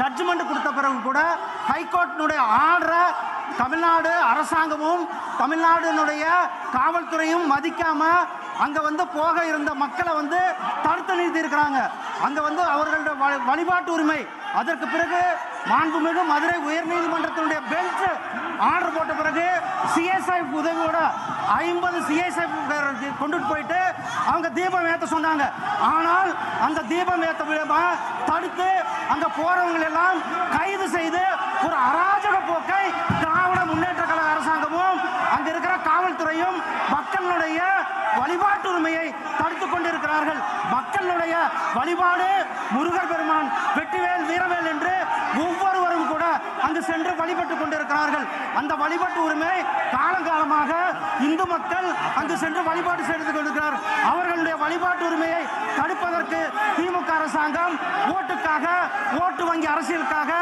Judgement கொடுத்த பிறகு கூட ஹைகோர்ட்டினுடைய ஆர்டரை தமிழ்நாடு அரசாங்கமும் தமிழ்நாடுனுடைய காவல்துறையும் மதிக்காமல் அங்கே வந்து போக இருந்த மக்களை வந்து தடுத்து நிறுத்தி இருக்கிறாங்க. அங்கே வந்து அவர்களுடைய வழிபாட்டு உரிமை. அதற்கு பிறகு மாண்புமிகு மதுரை உயர்நீதிமன்றத்தினுடைய பெஞ்ச் ஆர்டர் போட்ட பிறகு சிஎஸ்ஐ உதவியோட ஐம்பது சிஎஸ்ஐ கொண்டுட்டு போயிட்டு அவங்க தீபம் ஏற்ற சொன்னாங்க. ஆனால் அந்த தீபம் ஏற்ற விதமா தடுத்து அங்க போறவங்க எல்லாம் கைது செய்து ஒரு அராஜக போக்கை திராவிட முன்னேற்ற கழக அரசாங்கமும் அங்க இருக்கிற காவல்துறையும் மக்களுடைய வழிபாட்டு உரிமையை தடுத்து கொண்டிருக்கிறார்கள். மக்களுடைய வழிபாடு முருகர் பெருமான் வெற்றிவேல் வீரவேல் என்று அங்கு சென்று வழிபட்டு கொண்டிருக்கிறார்கள். அந்த வழிபாட்டு உரிமை காலங்காலமாக இந்து மக்கள் அங்கு சென்று வழிபாடு செய்து கொண்டிருக்கிறார். அவர்களுடைய வழிபாட்டு உரிமையை தடுப்பதற்கு திமுக அரசாங்கம் ஓட்டுக்காக ஓட்டு வங்கி அரசியலுக்காக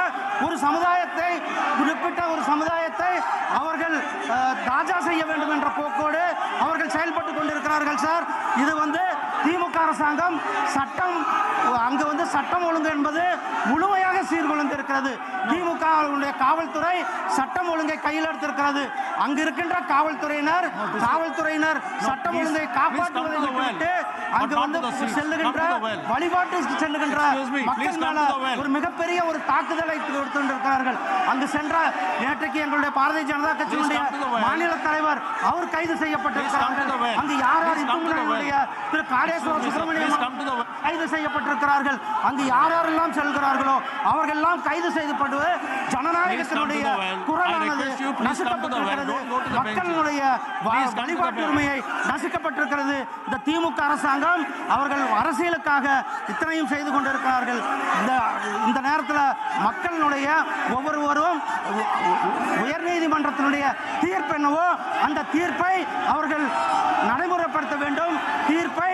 ஒரு சமுதாயத்தை குறிப்பிட்ட ஒரு சமுதாயத்தை அவர்கள் தாஜா செய்ய வேண்டும் என்ற போக்கோடு அவர்கள் செயல்பட்டு கொண்டிருக்கிறார்கள் சார். இது வந்து திமுக அரசாங்கம் சட்டம் அங்கு வந்து சட்டம் ஒழுங்கு என்பது முழுமையாக சீர்குலைந்திருக்கிறது. திமுக காவல்துறை சட்டம் ஒழுங்கை கையில் எடுத்திருக்கிறது அங்கு இருக்கின்ற காவல்துறையினர் காவல்துறையினர் சட்டம் ஒழுங்கை காப்பாற்றுவதை. விட்டுவிட்டு அங்கு வந்து. செல்லுகின்ற. வழிபாட்டு செல்லுகின்ற மக்கள் மேல. ஒரு மிகப்பெரிய ஒரு தாக்குதலை கொடுத்திருக்கிறார்கள் அங்கு சென்ற நேற்றைக்கு எங்களுடைய பாரதிய ஜனதா கட்சியினுடைய. மாநில தலைவர் அவர் கைது செய்யப்பட்டிருக்கிறார்கள். அங்கு யார் யார் இந்து திரு காடேஸ்வர. சுப்பிரமணியம். கைது செய்யப்பட்டிருக்கிறார்கள் அங்கு யார் யாரெல்லாம் செல்கிறார்களோ அவர்களெல்லாம் கைது செய்யப்பட்டு ஜனநாயகத்தினுடைய குரலானது. நசுக்கப்பட்டிருக்கிறது. மக்களுடைய வ- Please come to the வழிபாட்டு well. உரிமையை நசுக்கப்பட்டிருக்கிறது இந்த திமுக அரசாங்கம் அவர்கள் அரசியலுக்காக இத்தனையும் செய்து கொண்டிருக்கிறார்கள் இந்த இந்த நேரத்தில் மக்களினுடைய ஒவ்வொருவரும் உயர்நீதிமன்றத்தினுடைய தீர்ப்பு என்னவோ அந்த தீர்ப்பை அவர்கள் நடைமுறைப்படுத்த வேண்டும் தீர்ப்பை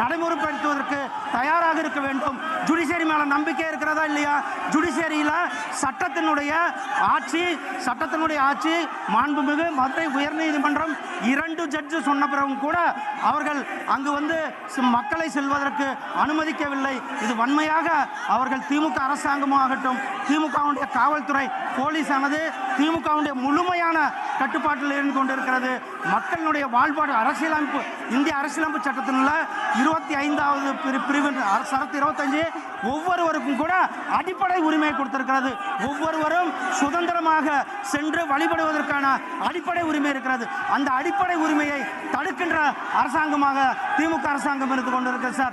நடைமுறைப்படுத்துவதற்கு தயாராக இருக்க வேண்டும். ஜுடிஷியரி மேலே நம்பிக்கை இருக்கிறதா இல்லையா? ஜுடிஷியரியில் சட்டத்தினுடைய ஆட்சி சட்டத்தினுடைய ஆட்சி மாண்புமிகு மதுரை உயர்நீதிமன்றம் இரண்டு ஜட்ஜு சொன்ன பிறகும் கூட அவர்கள் அங்கு வந்து மக்களை செல்வதற்கு அனுமதிக்கவில்லை. இது வன்மையாக அவர்கள் திமுக அரசாங்கமாகட்டும் திமுகவுடைய காவல்துறை போலீஸானது திமுகவுடைய முழுமையான கட்டுப்பாட்டில் இருந்து கொண்டிருக்கிறது. மக்களுடைய வாழ்பாடு அரசியலமைப்பு இந்திய அரசியலமைப்பு சட்டத்தினுள்ள இருபத்தி ஐந்தாவது பிரி பிரிவு சரத்து இருபத்தஞ்சு ஒவ்வொருவருக்கும் கூட அடிப்படை உரிமை கொடுத்திருக்கிறது. ஒவ்வொருவரும் சுதந்திரமாக சென்று வழிபடுவதற்கான அடிப்படை உரிமை இருக்கிறது. அந்த அடிப்படை உரிமையை தடுக்கின்ற அரசாங்கமாக திமுக அரசாங்கம் இருந்து கொண்டிருக்கிறது சார்.